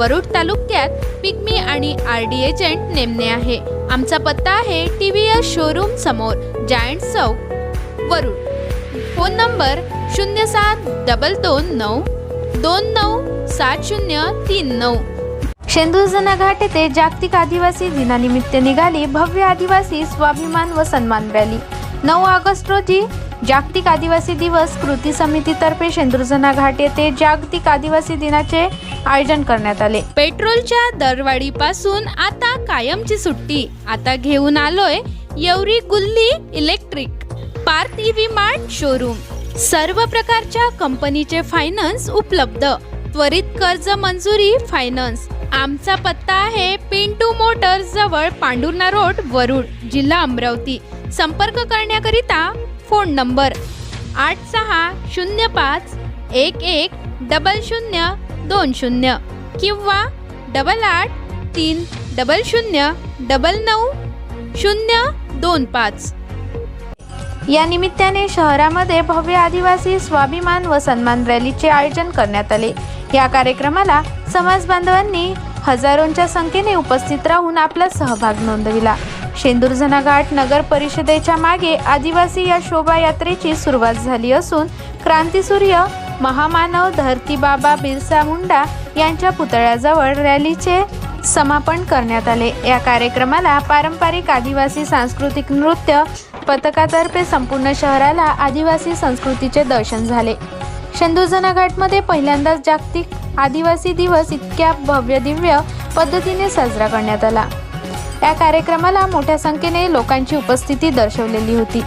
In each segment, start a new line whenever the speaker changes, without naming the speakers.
वरुड तालुक्यात पिग्मी आणि R D agent नेमणे आहे. आमचा पत्ता आहे टी व्ही एस शोरूम समोर जायंट चौक वरुड. फोन नंबर शून्य सात डबल दोन नऊ दोन नऊ सात शून्य तीन नऊ. शेंदूरजना घाट येथे जागतिक आदिवासी दिनानिमित्त निघाली भव्य आदिवासी स्वाभिमान व सन्मान रॅली. नऊ ऑगस्ट रोजी जागतिक आदिवासी दिवस कृती समितीतर्फे शेंद्रुजना घाट येथे जागतिक आदिवासी दिनाचे आयोजन करण्यात आले. पेट्रोलच्या दरवाढीपासून आता कायमची सुट्टी. आता घेऊन आलोय येवरी गुल्ली electric. Parth EV mart showroom सर्व प्रकारच्या कंपनीचे फायनान्स उपलब्ध. त्वरित कर्ज मंजुरी फायनान्स आमचा पत्ता आहे पिंटू मोटर्स जवळ पांडुर्णा रोड वरुड जिल्हा अमरावती. संपर्क करण्याकरिता फोन नंबर आठ सहा शून्य पाच एक एक डबल शून्य दोन शून्य किंवा डबल आठ तीन डबल शून्य डबल नऊ शून्य दोन पाच. या निमित्ताने शहरामध्ये भव्य आदिवासी स्वाभिमान व सन्मान रॅलीचे आयोजन करण्यात आले. या कार्यक्रमाला समाज बांधवांनी हजारोंच्या संख्येने उपस्थित राहून आपला सहभाग नोंदविला. शेंदूरजना घाट नगर परिषदेच्या मागे आदिवासी या शोभायात्रेची सुरुवात झाली असून क्रांतीसूर्य महामानव धरती बाबा बिरसा मुंडा यांच्या पुतळ्याजवळ रॅलीचे समापन करण्यात आले. या कार्यक्रमाला पारंपरिक आदिवासी सांस्कृतिक नृत्य पथकातर्फे संपूर्ण शहराला आदिवासी संस्कृतीचे दर्शन झाले. शेंदूरजना घाटमध्ये पहिल्यांदाच जागतिक आदिवासी दिवस इतक्या भव्य दिव्य पद्धतीने साजरा करण्यात आला. या कार्यक्रमाला मोठ्या संख्येने लोकांची उपस्थिती दर्शवलेली होती.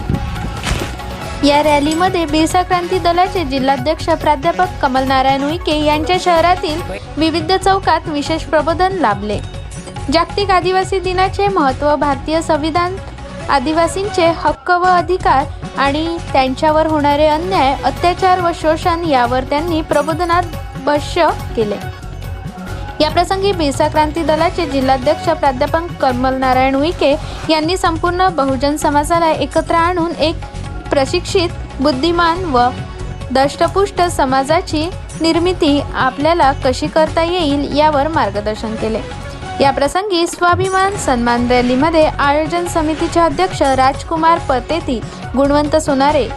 या रॅलीमध्ये बिरसा क्रांती दलाचे जिल्हाध्यक्ष प्राध्यापक कमल नारायण उईके यांच्या शहरातील विविध चौकात विशेष प्रबोधन लाभले. जागतिक आदिवासी दिनाचे महत्त्व भारतीय संविधान आदिवासींचे हक्क व अधिकार आणि त्यांच्यावर होणारे अन्याय अत्याचार व शोषण यावर त्यांनी प्रबोधनात भाष्य केले. या प्रसंगी बिरसा क्रांती दलाचे जिल्हाध्यक्ष प्राध्यापक कमल नारायण उईके यांनी संपूर्ण बहुजन समाजाला एकत्र आणून एक प्रशिक्षित बुद्धिमान व दष्टपुष्ट समाजाची निर्मिती आपल्याला कशी करता येईल यावर मार्गदर्शन केले. या प्रसंगी स्वाभिमान सन्मान रॅलीमध्ये आयोजन समितीचे अध्यक्ष राजकुमार पतेती गुणवंत सोनारे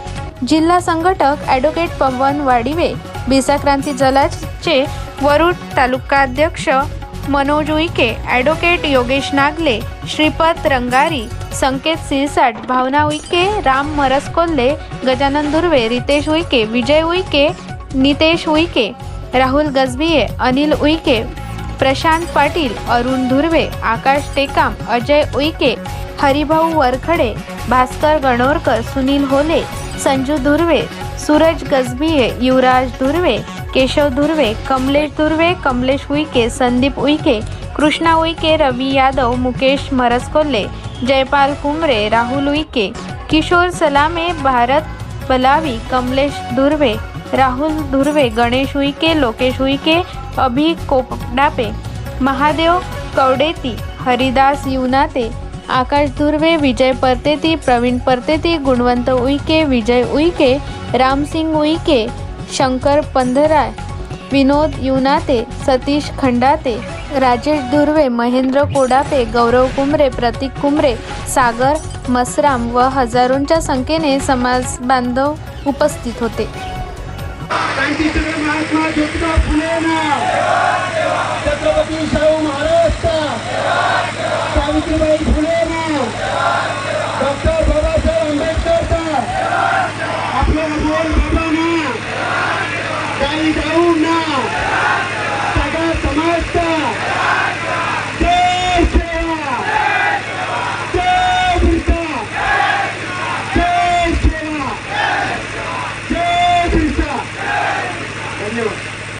जिल्हा संघटक ॲडव्होकेट पवन वाडिवे बिसा क्रांती जलाचे वरुड तालुकाध्यक्ष मनोज उईके ॲडव्होकेट योगेश नागले श्रीपद रंगारी संकेत सिरसाट भावना उईके राम मरसकोल्ले गजानन धुर्वे रितेश उईके विजय उईके नितेश उईके राहुल गजबिये अनिल उईके प्रशांत पाटील अरुण धुर्वे आकाश टेकाम अजय उईके हरिभाऊ वरखडे भास्कर गणोरकर सुनील होले संजू धुर्वे सूरज गजबिये युवराज धुर्वे केशव धुर्वे कमलेश धुर्वे कमलेश उईके संदीप उईके कृष्णा उईके रवी यादव मुकेश मरसकोल्हे जयपाल कुमरे राहुल उईके किशोर सलामे भारत बलावी कमलेश धुर्वे राहुल धुर्वे गणेश उईके लोकेश उईके अभि कोपडापे महादेव कवडेती हरिदास युनाते आकाश धुर्वे विजय परतेती प्रवीण परतेती गुणवंत उईके विजय उईके रामसिंग उईके शंकर पंधराय विनोद युनाते सतीश खंडाते राजेश धुर्वे महेंद्र कोडापे गौरव कुमरे प्रतीक कुमरे सागर मसराम व हजारोंच्या संख्येने समाज बांधव उपस्थित होते.
Stay down now.